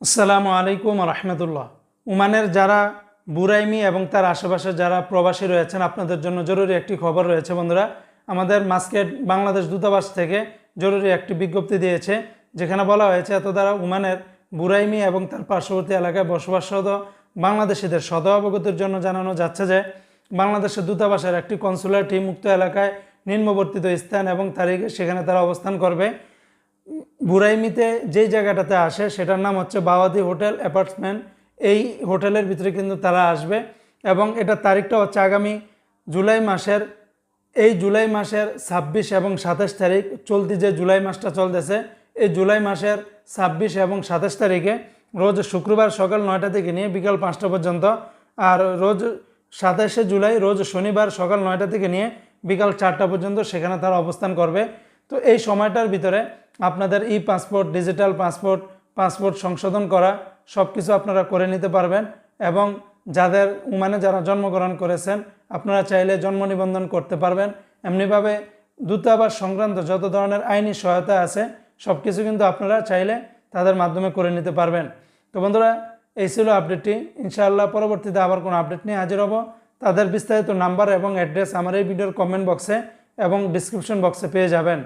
আসসালামু আলাইকুম রহমতুল্লাহ। উমানের যারা বুরাইমি এবং তার আশেপাশে যারা প্রবাসী রয়েছেন, আপনাদের জন্য জরুরি একটি খবর রয়েছে বন্ধুরা। আমাদের মাস্কেট বাংলাদেশ দূতাবাস থেকে জরুরি একটি বিজ্ঞপ্তি দিয়েছে, যেখানে বলা হয়েছে, এত দ্বারা উমানের বুরাইমি এবং তার পার্শ্ববর্তী এলাকায় বসবাসরত বাংলাদেশিদের সদ অবগতির জন্য জানানো যাচ্ছে যে, বাংলাদেশের দূতাবাসের একটি কনসুলারটি মুক্ত এলাকায় নিম্নবর্তিত স্থান এবং তারিখে সেখানে তারা অবস্থান করবে। বুরাইমিতে যেই জায়গাটাতে আসে, সেটার নাম হচ্ছে বাওয়াদি হোটেল, অ্যাপার্টমেন্ট। এই হোটেলের ভিতরে কিন্তু তারা আসবে এবং এটার তারিখটা হচ্ছে আগামী জুলাই মাসের, এই জুলাই মাসের ছাব্বিশ এবং সাতাশ তারিখ, চলতি যে জুলাই মাসটা চলতেছে, এই জুলাই মাসের ছাব্বিশ এবং সাতাশ তারিখে রোজ শুক্রবার সকাল নয়টা থেকে নিয়ে বিকাল পাঁচটা পর্যন্ত আর রোজ সাতাশে জুলাই, রোজ শনিবার সকাল নয়টা থেকে নিয়ে বিকাল চারটা পর্যন্ত সেখানে তারা অবস্থান করবে। তো এই সময়টার ভিতরে আপনাদের e passport, digital passport passport সংশোধন করা সব কিছু আপনারা করে নিতে পারবেন। এবং যাদের উমানে যারা জন্মগ্রহণ করেছেন, আপনারা চাইলে জন্ম নিবন্ধন করতে পারবেন। এমনিভাবে দূতাবাস সংক্রান্ত যত ধরনের আইনি সহায়তা আছে সব কিছু কিন্তু আপনারা চাইলে তাদের মাধ্যমে করে নিতে পারবেন। তো বন্ধুরা, এই ছিল আপডেটটি ইনশাআল্লাহ পরবর্তীতে আবার কোনো আপডেট নিয়ে হাজির হব। তাদের বিস্তারিত নাম্বার এবং অ্যাড্রেস আমার এই ভিডিওর কমেন্ট বক্সে এবং ডিসক্রিপশন বক্সে পেয়ে যাবেন।